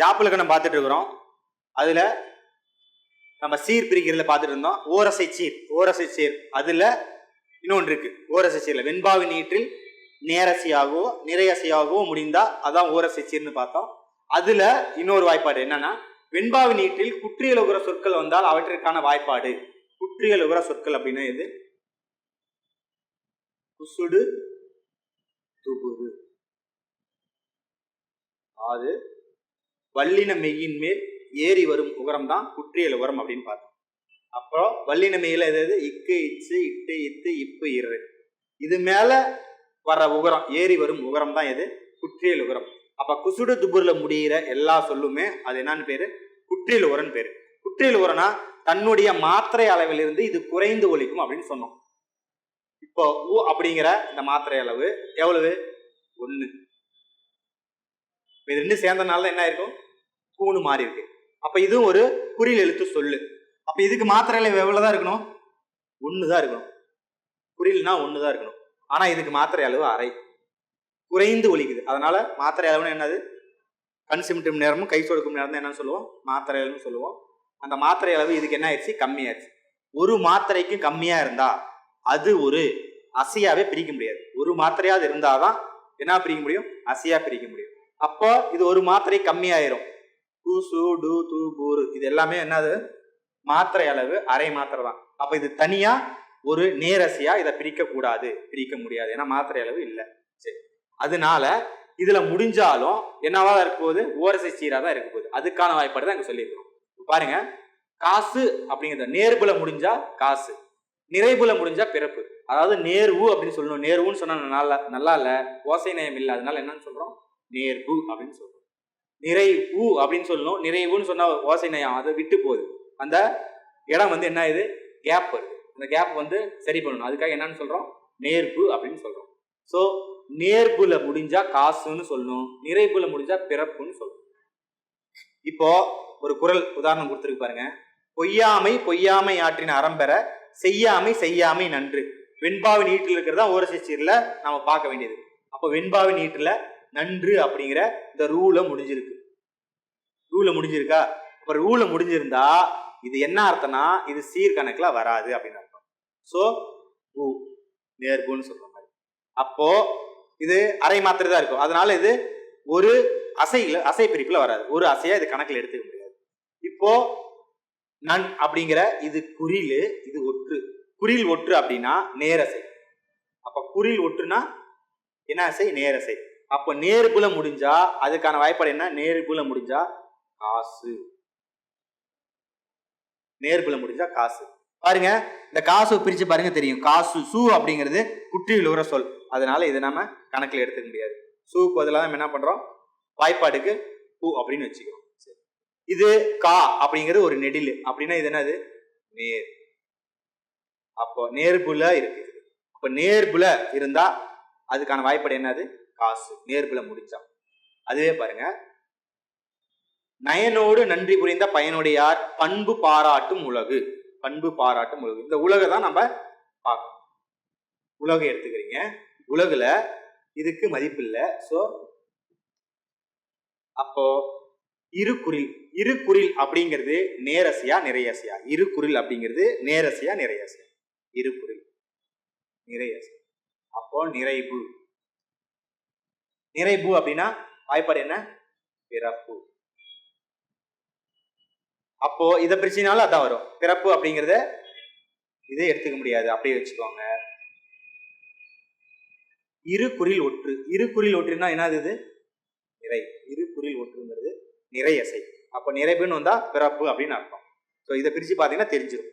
யாப்பிலக்கணம் பார்த்துட்டு இருக்கிறோம். அதில் நம்ம சீர் பிரிக்கிறதுல பார்த்துட்டு இருந்தோம். ஓரசை சீர் ஓரசை சீர். அதில் இன்னொன்று இருக்கு. ஓரசை சீரில் வெண்பாவி நீற்றில் நேரசையாகவோ நிறையசையாகவோ முடிந்தா அதான் ஓரசை சீர்னு பார்த்தோம். அதில் இன்னொரு வாய்ப்பாடு என்னன்னா வெண்பாவி நீற்றில் குற்றியலுகிற சொற்கள் வந்தால் அவற்றிற்கான வாய்ப்பாடு. குற்றியலுகிற சொற்கள் அப்படின்னா இது குசுடு துபுரு அது வல்லின மெய்யின் மேல் ஏறி வரும் உகரம் தான் குற்றியல் உகரம் அப்படின்னு பார்த்தோம். அப்புறம் வல்லின மெய்யில் எது எது? இக்கு இச்சு இட்டு இத்து இப்பு இரு. இது மேலே வர உகரம் ஏறி வரும் உகரம் தான் எது? குற்றியல் உகரம். அப்போ குசுடு துபுரில் முடியிற எல்லா சொல்லுமே அது என்னன்னு பேர்? குற்றியல் உரன் பேர். குற்றியல் உரனா தன்னுடைய மாத்திரை அளவிலிருந்து இது குறைந்து ஒழிக்கும் அப்படின்னு சொன்னோம். இப்போ உ அப்படிங்கிற இந்த மாத்திரை அளவு எவ்வளவு? ஒன்று இது ரெண்டு சேர்ந்தனால என்ன இருக்கும் பூணு மாறி இருக்கு. அப்ப இதுவும் ஒரு குறில் எழுத்து சொல்லு. அப்ப இதுக்கு மாத்திரை அளவு எவ்வளவுதான் இருக்கணும்? ஒண்ணுதான் இருக்கணும். குறியில்னா ஒண்ணுதான் இருக்கணும். ஆனா இதுக்கு மாத்திரை அளவு அரை. குறைந்து ஒழிக்குது அதனால மாத்திரை அளவுன்னு என்னது? கண் சிமிட்டும் நேரமும் கை சொடுக்கும் நேரம் என்னன்னு சொல்லுவோம். மாத்திரை அளவுன்னு சொல்லுவோம். அந்த மாத்திரை அளவு இதுக்கு என்ன ஆயிடுச்சு? கம்மியாயிருச்சு ஒரு மாத்திரைக்கு கம்மியா இருந்தா அது ஒரு அசையாவே பிரிக்க முடியாது. ஒரு மாத்திரையாவது இருந்தாதான் என்ன பிரிக்க முடியும்? அசையா பிரிக்க முடியும். அப்போ இது ஒரு மாத்திரை கம்மியாயிரும். டூ சு டு தூ பூரு இது எல்லாமே என்னது? மாத்திரை அளவு அரை மாத்திரை தான். அப்ப இது தனியா ஒரு நேரசியாக இதை பிரிக்க கூடாது பிரிக்க முடியாது. ஏன்னா மாத்திரை அளவு இல்லை. சரி. அதனால இதுல முடிஞ்சாலும் என்னவா தான் இருக்க போகுது? ஓரசை சீரா தான் இருக்க போகுது. அதுக்கான வாய்ப்பாடு தான் இங்க சொல்லியிருக்கிறோம். பாருங்க. காசு அப்படிங்கிறது நேர்புல முடிஞ்சா காசு. நிறைபுல முடிஞ்சா பிறப்பு. அதாவது நேர்வு அப்படின்னு சொல்லணும். நேர்வுன்னு சொன்னா நல்லா நல்லா இல்ல. ஓசை நயம் இல்லை. அதனால என்னன்னு சொல்றோம்? நேர்வு அப்படின்னு சொல்றோம். நிறைவு அப்படின்னு சொல்லணும். நிறைவுன்னு சொன்னால் ஓசை நயம். அதை விட்டு போகுது. அந்த இடம் வந்து என்ன இது? கேப் வருது. அந்த கேப் வந்து சரி பண்ணணும். அதுக்காக என்னன்னு சொல்றோம்? நேர்பு அப்படின்னு சொல்றோம். ஸோ நேர்புல முடிஞ்சா காசுன்னு சொல்லணும். நிறைபுல முடிஞ்சா பிறப்புன்னு சொல்லணும். இப்போ ஒரு குரல் உதாரணம் கொடுத்துருக்கு பாருங்க. பொய்யாமை பொய்யாமை ஆற்றின அறம்பெற செய்யாமை செய்யாமை நன்று. வெண்பாவின் நீட்டில் இருக்கிறதா ஓரசிச்சீரில் சீர்ல நாம பார்க்க வேண்டியது. அப்போ வெண்பாவின் நீட்டில் நன்று அப்படிங்கிற இந்த ரூலை முடிஞ்சிருக்கு. ரூலை முடிஞ்சிருக்கா? அப்புறம் ரூலை முடிஞ்சிருந்தா இது என்ன அர்த்தம்னா இது சீர்கணக்கில் வராது அப்படின்னு அர்த்தம். ஸோ ஊ நேர்புன்னு சொல்ற மாதிரி. அப்போ இது அரை மாத்திரை தான் இருக்கும். அதனால இது ஒரு அசையில் அசை பிரிப்பில் வராது. ஒரு அசையாக இது கணக்கில் எடுத்துக்க முடியாது. இப்போ நன் அப்படிங்கிற இது குறில் இது ஒற்று. குறில் ஒற்று அப்படின்னா நேரசை அப்போ குறில் ஒற்றுனா என்ன அசை? நேரசை அப்ப நேர்புல முடிஞ்சா அதுக்கான வாய்ப்பாடு என்ன? நேர்புல முடிஞ்சா காசு. நேர்புல முடிஞ்சா காசு. பாருங்க இந்த காசு பிரிச்சு பாருங்க தெரியும். காசு சூ அப்படிங்கிறது குற்றியில் உற சொல். அதனால இதை நாம கணக்கில் எடுத்துக்க முடியாது. சூக்கு பதிலாக நம்ம என்ன பண்றோம்? வாய்ப்பாடுக்கு பூ அப்படின்னு வச்சுக்கிறோம். சரி. இது கா அப்படிங்கிறது ஒரு நெடில். அப்படின்னா இது என்னது? நேர். அப்போ நேர்புல இருக்கு. அப்போ நேர்புல இருந்தா அதுக்கான வாய்ப்பாடு என்னது? காசு நேர்புல முடிச்சான். அதுவே பாருங்க. நயனோடு நன்றி புரிந்த பயனுடையார் பண்பு பாராட்டும் உலகு. பண்பு பாராட்டும் உலகு. இந்த உலகை தான் நம்ம பார்க்கணும். உலகை எடுத்துக்கிறீங்க. உலகுல இதுக்கு மதிப்பு இல்லை. ஸோ அப்போ இருக்குறில் இருக்குறில் அப்படிங்கிறது நேரசையா நிறையசியா? இருக்குறில் அப்படிங்கிறது நேரசையா நிறையசியா? இருக்குறில் நிறையசியா. அப்போ நிறைவு. நிறைவு அப்படின்னா வாய்ப்பாடு என்ன? பிறப்பு. அப்போ இதை பிரிச்சினாலும் அதான் வரும். பிறப்பு அப்படிங்கிறத இதை எடுத்துக்க முடியாது. அப்படியே வச்சுக்கோங்க. இரு குறில் ஒற்று. இரு குறில் ஒற்றுனா என்னது இது? நிறை. இரு குறில் ஒற்றுங்கிறது நிறையசை அப்போ நிறைவுன்னு வந்தா பிறப்பு அப்படின்னு அர்த்தம். ஸோ இதை பிரித்து பார்த்தீங்கன்னா தெரிஞ்சிடும்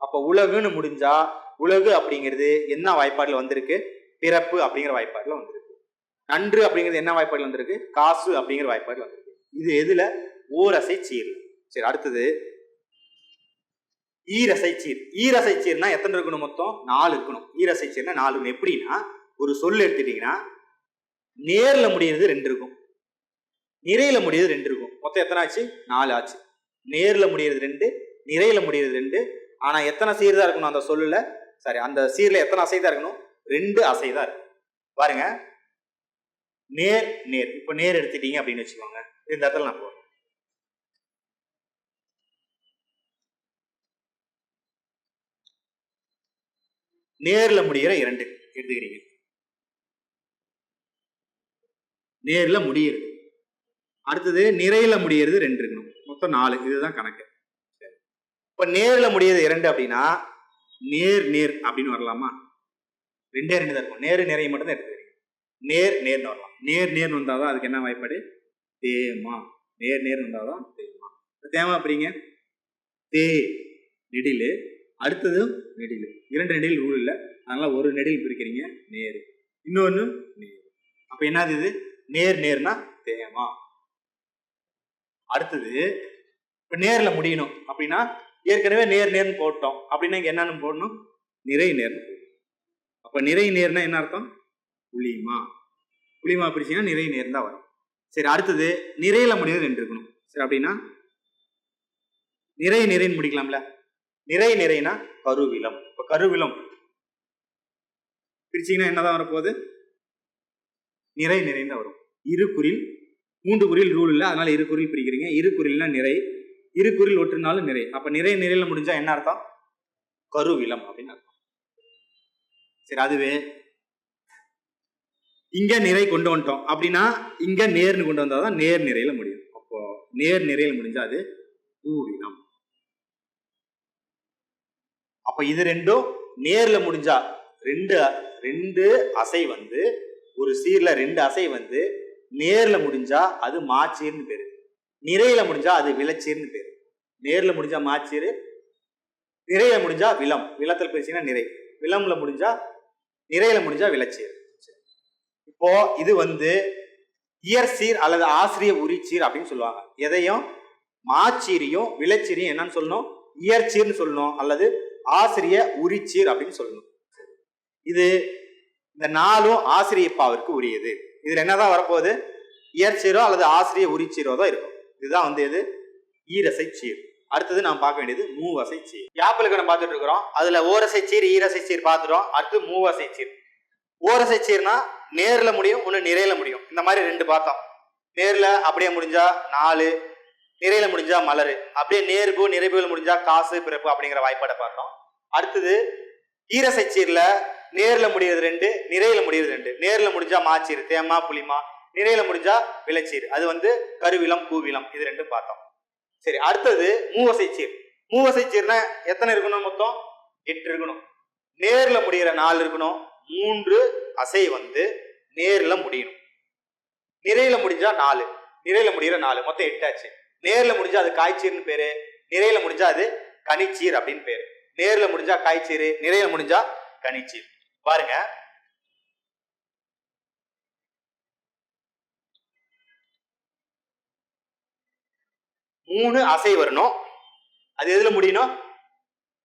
அப்போ உலகுன்னு முடிஞ்சா உலகு அப்படிங்கிறது என்ன வாய்ப்பாடில் வந்திருக்கு? பிறப்பு அப்படிங்கிற வாய்ப்பாடில் வந்திருக்கு. நன்று அப்படிங்கிறது என்ன வாய்ப்பாடு வந்திருக்கு? காசு அப்படிங்கிற வாய்ப்பாடு வந்திருக்கு. இது எதுல? ஓரசை சீர். சரி அடுத்தது. ஈரசை சீர். ஈரசை சீர்னா எத்தனை இருக்கணும் மொத்தம்? நாலு இருக்கணும். ஈரசை சீர்னா நாலு. இருக்கணும். எப்படின்னா ஒரு சொல் எடுத்துட்டீங்கன்னா நேர்ல முடியிறது ரெண்டு இருக்கும். நிறையில முடியிறது ரெண்டு இருக்கும். மொத்தம் எத்தனை ஆச்சு? நாலு ஆச்சு. நேர்ல முடியிறது ரெண்டு நிறையில முடியிறது ரெண்டு. ஆனா எத்தனை சீர் தான் இருக்கணும் அந்த சொல்லுல? சாரி அந்த சீர்ல எத்தனை அசை தான் இருக்கணும்? ரெண்டு அசை தான் இருக்கும் பாருங்க. நேர் நேர். இப்போ நேர் எடுத்துட்டீங்க அப்படின்னு வச்சுக்கோங்க. இந்த இடத்துல நான் போகிறேன் நேர்ல முடிகிற இரண்டு எடுத்துக்கிறீங்க. நேர்ல முடியுது அடுத்தது நிறையில முடியறது ரெண்டு இருக்கணும். மொத்தம் நாலு. இதுதான் கணக்கு. இப்ப நேர்ல முடியது இரண்டு அப்படின்னா நேர் நேர் அப்படின்னு வரலாமா? ரெண்டே ரெண்டு தான் இருக்கும். நேரு நிறைய மட்டும் தான் எடுத்துக்கிறீங்க. நேர் நேர்னு வரலாம். நேர் நேர்னு வந்தாதான் அதுக்கு என்ன வாய்ப்பாடு? தேமா. நேர் நேர் வந்தால் தான் தேமா தேமா அப்படிங்க தே நெடில். அடுத்தது நெடில். இரண்டு நெடில் ரூல் இல்லை. அதனால் ஒரு நெடில் பிரிக்கிறீங்க நேர். இன்னொன்று நேர். அப்போ என்னது இது? நேர் நேர்னா தேமா. அடுத்தது இப்போ நேரில் முடியணும் அப்படின்னா ஏற்கனவே நேர் நேர்னு போட்டோம். அப்படின்னா இங்கே என்னன்னு போடணும்? நிறை நேர்னு அப்போ நிறை நேர்னா என்ன அர்த்தம்? புளிமா. புளிமா பிடிச்சீங்கன்னா நிறை நேர் தான் வரும். சரி அடுத்தது நிறையில முடியாது நின்று இருக்கணும் சரி அப்படின்னா நிறை நிறைன்னு முடிக்கலாம்ல. நிறை நிறைனா கருவிலம் இப்ப கருவிலம் பிரிச்சிங்கன்னா என்னதான் வரப்போகுது? நிறை நிறைன்னு தான் வரும். இரு குறில் மூன்று குறில் ரூல் இல்லை அதனால இரு குறில் பிரிக்கிறீங்க. இரு குறில்னா நிறை இரு குறில் ஒற்றுனாலும் நிறை. அப்ப நிறை நிறையில முடிஞ்சா என்ன அர்த்தம்? கருவிலம் அப்படின்னு அர்த்தம். சரி அதுவே இங்க நிறை கொண்டு வந்துட்டோம். அப்படின்னா இங்க நேர்னு கொண்டு வந்தால் தான் நேர் நிறையில முடியும். அப்போ நேர் நிறையில முடிஞ்சா அது பூவினம் அப்ப இது ரெண்டும் நேர்ல முடிஞ்சா ரெண்டு ரெண்டு அசை வந்து ஒரு சீர்ல ரெண்டு அசை வந்து நேர்ல முடிஞ்சா அது மாச்சீர்னு பேரு. நிறையில முடிஞ்சா அது விளச்சீர்னு பேரு. நேர்ல முடிஞ்சா மாச்சீர் நிறையில முடிஞ்சா விலம் விலத்தில் பேசினா நிறை. விலம்ல முடிஞ்சா நிறையில முடிஞ்சா விளச்சீர். இப்போ இது வந்து இயற்சீர் அல்லது ஆசிரிய உரிச்சீர் அப்படின்னு சொல்லுவாங்க. எதையும் மாச்சீரியும் விளைச்சீரியும் என்னன்னு சொல்லணும்? இயற்சீர்னு சொல்லணும் அல்லது ஆசிரிய உரிச்சீர் அப்படின்னு சொல்லணும். இது இந்த நாலும் ஆசிரியப்பாவிற்கு உரியது. இதுல என்னதான் வரப்போகுது? இயற்சீரோ அல்லது ஆசிரிய உரிச்சீரோ தான் இருக்கும். இதுதான் வந்து எது? ஈரசை சீர். அடுத்தது நாம் பார்க்க வேண்டியது மூவசை சீர். யாப்பிலுக்கு நம்ம பார்த்துட்டு இருக்கிறோம். அதுல ஓரசை சீர் ஈரசை சீர் பார்த்துட்டோம். அடுத்து மூவசை சீர். ஓரசை சீர்னா நேரில் முடியும் ஒன்று நிறையில முடியும். இந்த மாதிரி ரெண்டு பார்த்தோம். நேரில் அப்படியே முடிஞ்சா நாலு நிறையில முடிஞ்சா மலர். அப்படியே நேர்பு நிறைவுகள் முடிஞ்சா காசு பிறப்பு அப்படிங்கிற வாய்ப்பாடை பார்த்தோம். அடுத்தது ஈரசை சீரில் நேரில் முடியறது ரெண்டு நிறையில முடியறது ரெண்டு. நேரில் முடிஞ்சா மாச்சீர் தேமா புளிமா. நிறையில முடிஞ்சா விளைச்சீர். அது வந்து கருவிலம் பூவிலம் இது ரெண்டும் பார்த்தோம். சரி அடுத்தது மூவசை சீர். மூவசை சீர்னா எத்தனை இருக்கணும் மொத்தம்? எட்டு இருக்கணும். நேரில் முடிகிற நாலு இருக்கணும். மூன்று அசை வந்து நேரில் முடியணும். நிறையில முடிஞ்சா நாலு நிறையில முடிகிற நாலு. மொத்தம் எட்டாச்சு. நேரில் முடிஞ்சா அது காய்ச்சீர்னு பேரு நிறையில முடிஞ்சா அது கனிச்சீர் அப்படின்னு பேரு. நேர்ல முடிஞ்சா காய்ச்சீர் நிறையில முடிஞ்சா கனிச்சீர். பாருங்க. மூணு அசை வரணும். அது எதுல முடியணும்?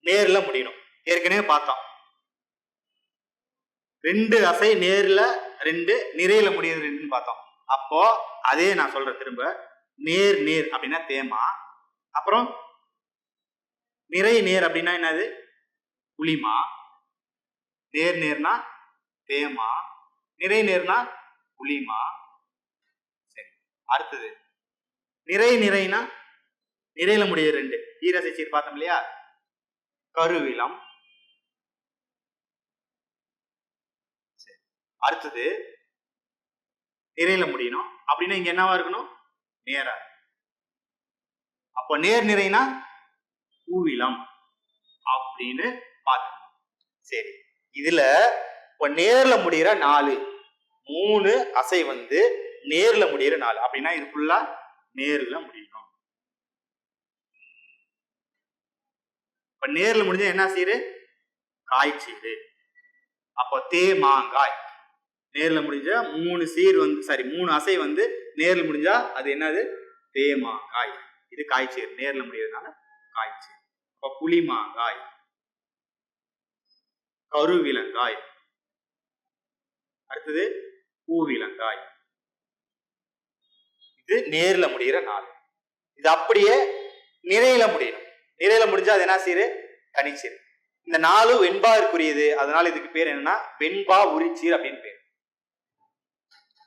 நேர்ல முடியணும். ஏற்கனவே பார்த்தோம். ரெண்டு அசை நேரில் ரெண்டு நிறையில முடியுது ரெண்டுன்னு பார்த்தோம். அப்போ அதே நான் சொல்றேன் திரும்ப. நேர் நேர் அப்படின்னா தேமா. அப்புறம் நிறை நேர் அப்படின்னா என்னது? புளிமா நேர் நேர்னா தேமா. நிறை நேர்னா புளிமா சரி அடுத்தது. நிறை நிறைனா நிறையில முடியுது ரெண்டு. ஈரசை சீர் பார்த்தோம் இல்லையா? கருவிலம் அடுத்தது நிறையில முடியணும். அப்படின்னா இங்க என்னவா இருக்கணும்? நேரா. அப்போ நேர் நிறைனா ஊவிலம் அப்படின்னு பார்க்கணும் சரி. இதுல இப்ப நேர்ல முடிகிற நாலு. மூணு அசை வந்து நேர்ல முடிகிற நாலு. அப்படின்னா இது ஃபுல்லா நேர்ல முடியணும். இப்ப நேர்ல முடிஞ்ச என்ன செய்யுது காய்ச்சீரு அப்போ தே மாங்காய் நேரில் முடிஞ்சால் மூணு சீர் வந்து சாரி மூணு அசை வந்து நேரில் முடிஞ்சால் அது என்னது? தேமாங்காய். இது காய்ச்சீர். நேரில் முடியறதுனால காய்ச்சீர். அப்போ புளிமாங்காய். கருவிலங்காய். அடுத்தது பூவிலங்காய். இது நேரில் முடிகிற நாள். இது அப்படியே நிறையில முடியணும். நிறையில முடிஞ்சா அது என்ன சீரு? கனிச்சீர் இந்த நாலு வெண்பாவிற்குரியது அதனால இதுக்கு பேர் என்னன்னா வெண்பா உரிச்சீர் அப்படின்னு பேர்.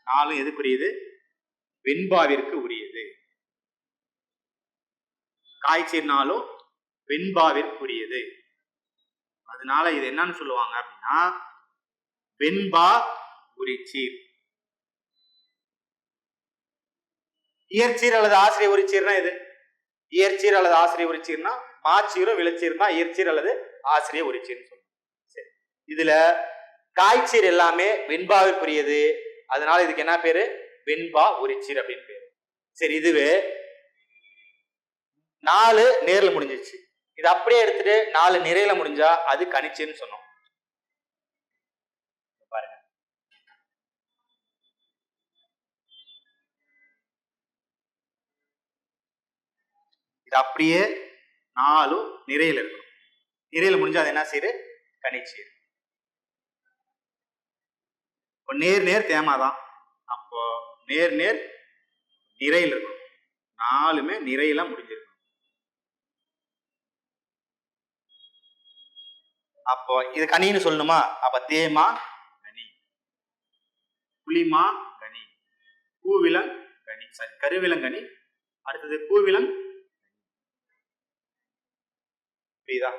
நாலு எதுக்குரியது? வெண்பாவிற்கு உரியது. காய்ச்சீர்னாலும் வெண்பாவிற்குரியது அதனால இது என்னன்னு சொல்லுவாங்க அப்படின்னா வெண்பா உரிச்சீர். இயற்சீர் அல்லது ஆசிரியர் உரிச்சீர்னா இது இயற்சீர் அல்லது ஆசிரியர் உரிச்சீர்னா மாச்சீரும் விளைச்சீர் தான் இயற்சீர் அல்லது ஆசிரியர் உரிச்சீர்னு சொல்லுவோம் சரி. இதுல காய்ச்சீர் எல்லாமே வெண்பாவிற்குரியது. அதனால இதுக்கு என்ன பேரு? வெண்பா உரிச்சீர் அப்படின்னு பேரு. சரி இதுவே நாலு நேரில் முடிஞ்சிச்சு இது அப்படியே எடுத்துட்டு நாலு நிறையில முடிஞ்சா அது கணிச்சுன்னு சொன்னோம். பாருங்க. இது அப்படியே நாலும் நிறையில இருக்கணும். நிறையில முடிஞ்சா அது என்ன செய்யுது? கணிச்சீர் இப்போ நேர் நேர் தேமாதான் அப்போ நேர் நேர் நிறையில் இருக்கணும். நாலுமே நிறையில முடிஞ்சிருக்கும் அப்போ இது கனின்னு சொல்லணுமா? அப்ப தேமா கனி. புளிமா கனி. பூவிலங் கனி. சாரி கருவிலங்கனி அடுத்தது பூவிலங் புரியுதா?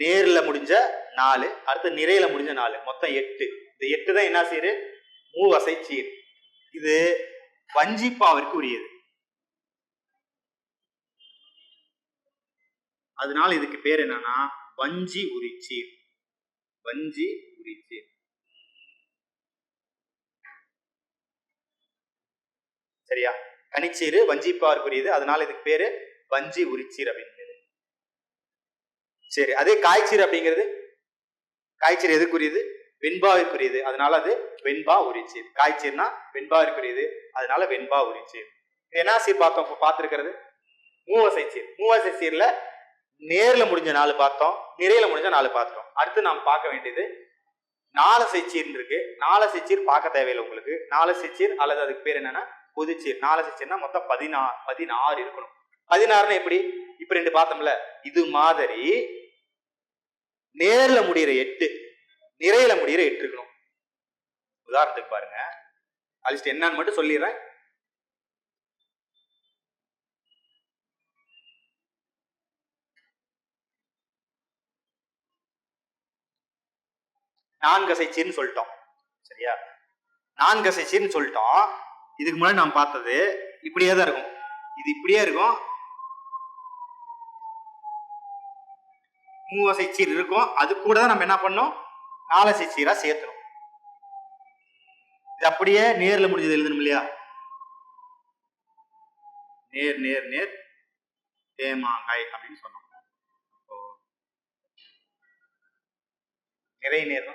நேர்ல முடிஞ்ச நாலு அடுத்து நிறையில முடிஞ்ச நாலு. மொத்தம் எட்டு. இந்த எட்டு தான் என்ன செய்யுது மூவசை சீர். இது வஞ்சிப்பாவிற்கு உரியது. அதனால இதுக்கு பேர் என்னன்னா வஞ்சி உரிச்சீர் வஞ்சி உரிச்சீர் சரியா? கனிச்சீரு வஞ்சிப்பாவிற்குரியது அதனால இதுக்கு பேரு வஞ்சி உரிச்சீர் அப்படிங்கிறது சரி அதே காய்ச்சீர் அப்படிங்கிறது? காய்ச்சீர் எதுக்குரியது வெண்பாவிற்குரியது. அதனால அது வெண்பா உரிச்சீர் காய்ச்சீர்னா வெண்பாவிற்குரியது. அதனால வெண்பா உரிச்சீர் என்ன சீர் பார்த்தோம்? இப்போ பார்த்துருக்கிறது? மூவசை சீர். மூவசை சீர்ல நேர்ல முடிஞ்ச நாலு பார்த்தோம். நிறையில முடிஞ்ச நாலு பார்த்துட்டோம். அடுத்து நாம் பார்க்க வேண்டியது நாலசை சீர்னு இருக்கு. நாலசை சீர் பார்க்க தேவையில்லை உங்களுக்கு. நாலசை சீர் அல்லது அதுக்கு பேர் என்னன்னா பொதுச்சீர் நாலசை சீர்னா மொத்தம் பதினா பதினாறு இருக்கணும். பதினாறுனா எப்படி? இப்ப ரெண்டு பார்த்தோம்ல. இது மாதிரி நேர்ல முடிகிற எட்டு. நிறையில முடியிற இட்டுருக்கணும் உதாரணத்துக்கு பாருங்க. அலிஸ்ட் என்னன்னு மட்டும் சொல்லிடுறேன். நான்கசை சொல்லிட்டோம். சரியா? நான்கசை சீர்னு சொல்லிட்டோம். இதுக்கு முன்னாடி நாம் பார்த்தது இப்படியே தான் இருக்கும். இது இப்படியே இருக்கும். மூவசை சீர் இருக்கும். அது கூட தான் நம்ம என்ன பண்ணோம்? நாலசை சீரா சேர்த்தணும் இது அப்படியே நேர்ல முடிஞ்சது எழுதணும் இல்லையா? நேர் நேர் நேர். தேமாங்காய் அப்படின்னு சொன்னோம். நிறை நேரம்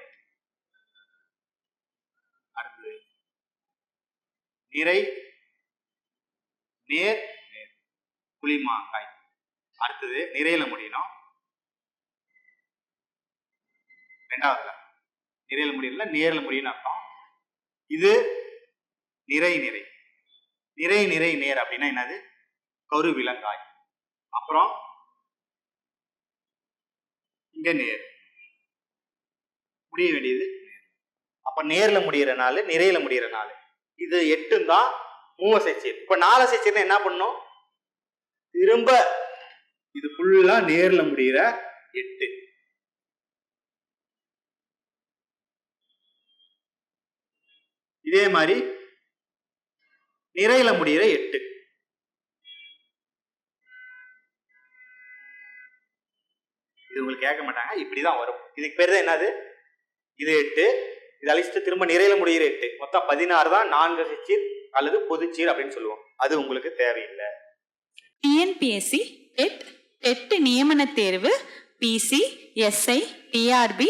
அடுத்தது. நிறை நேர் நேர். புளிமாங்காய். அடுத்தது நிறையில முடியணும். ரெண்டாவதுல. நிறையல் முடியல நேரல் முடியும்னு அர்த்தம். இது நிறை நிறை. நிறை நிறை நேர் அப்படின்னா என்னது? கருவிலங்காய் அப்புறம் இங்க நேர். முடிய வேண்டியது நேர். அப்ப நேர்ல முடியற நாள் நிறையில முடியிற நாள். இது எட்டும் தான் மூவ சீர் இப்ப நாலு சீர்னா என்ன பண்ணும்? திரும்ப இது ஃபுல்லா நேர்ல முடியிற எட்டு. இதே மாதிரி நிறையில முடிகிற எட்டு. இது உங்களுக்கு கேட்க மாட்டாங்க இப்படிதான் வரும். இதுக்கு பேர் தான் என்னது? இது எட்டு. இது அழிச்சிட்டு திரும்ப நிறையில முடிகிற எட்டு. மொத்தம் பதினாறு தான் நான்கு சீர் அல்லது பொதுச்சீர் அப்படின்னு சொல்லுவோம். அது உங்களுக்கு தேவையில்லை. டிஎன்பிஎஸ்சி டெட் டெட் நியமன தேர்வு PC SI TRB